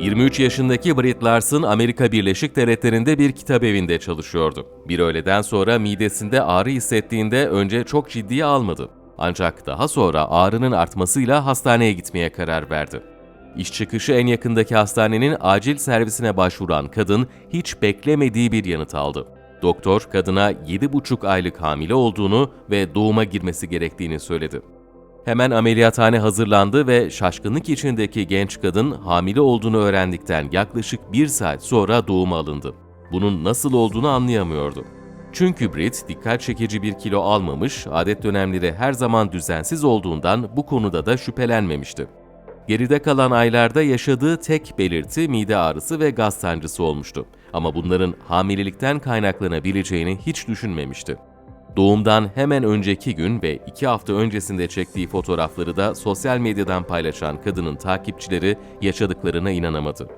23 yaşındaki Brit Larson Amerika Birleşik Devletleri'nde bir kitap evinde çalışıyordu. Bir öğleden sonra midesinde ağrı hissettiğinde önce çok ciddiye almadı. Ancak daha sonra ağrının artmasıyla hastaneye gitmeye karar verdi. İş çıkışı en yakındaki hastanenin acil servisine başvuran kadın hiç beklemediği bir yanıt aldı. Doktor kadına 7,5 aylık hamile olduğunu ve doğuma girmesi gerektiğini söyledi. Hemen ameliyathane hazırlandı ve şaşkınlık içindeki genç kadın hamile olduğunu öğrendikten yaklaşık bir saat sonra doğuma alındı. Bunun nasıl olduğunu anlayamıyordu. Çünkü Brit dikkat çekici bir kilo almamış, adet dönemleri her zaman düzensiz olduğundan bu konuda da şüphelenmemişti. Geride kalan aylarda yaşadığı tek belirti mide ağrısı ve gaz sancısı olmuştu. Ama bunların hamilelikten kaynaklanabileceğini hiç düşünmemişti. Doğumdan hemen önceki gün ve iki hafta öncesinde çektiği fotoğrafları da sosyal medyadan paylaşan kadının takipçileri yaşadıklarına inanamadı.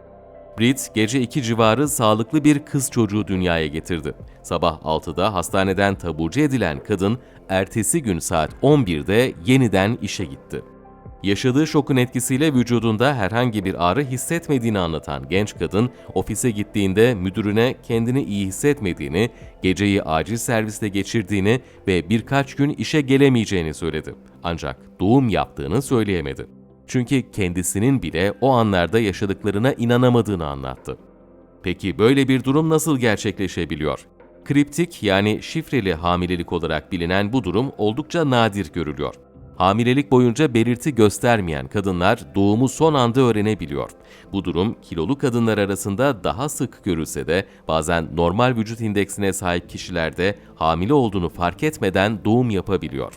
Brit gece 2 civarı sağlıklı bir kız çocuğu dünyaya getirdi. Sabah 6'da hastaneden taburcu edilen kadın ertesi gün saat 11'de yeniden işe gitti. Yaşadığı şokun etkisiyle vücudunda herhangi bir ağrı hissetmediğini anlatan genç kadın, ofise gittiğinde müdürüne kendini iyi hissetmediğini, geceyi acil serviste geçirdiğini ve birkaç gün işe gelemeyeceğini söyledi. Ancak doğum yaptığını söyleyemedi. Çünkü kendisinin bile o anlarda yaşadıklarına inanamadığını anlattı. Peki böyle bir durum nasıl gerçekleşebiliyor? Kriptik yani şifreli hamilelik olarak bilinen bu durum oldukça nadir görülüyor. Hamilelik boyunca belirti göstermeyen kadınlar doğumu son anda öğrenebiliyor. Bu durum kilolu kadınlar arasında daha sık görülse de bazen normal vücut indeksine sahip kişilerde hamile olduğunu fark etmeden doğum yapabiliyor.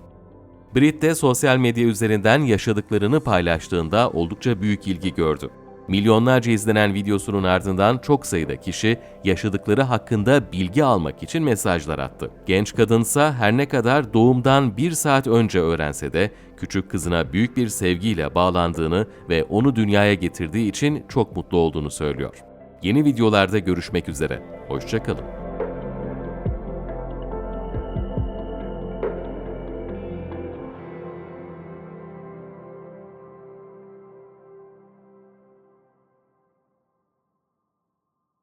Brit de sosyal medya üzerinden yaşadıklarını paylaştığında oldukça büyük ilgi gördü. Milyonlarca izlenen videosunun ardından çok sayıda kişi yaşadıkları hakkında bilgi almak için mesajlar attı. Genç kadınsa her ne kadar doğumdan bir saat önce öğrense de küçük kızına büyük bir sevgiyle bağlandığını ve onu dünyaya getirdiği için çok mutlu olduğunu söylüyor. Yeni videolarda görüşmek üzere. Hoşçakalın.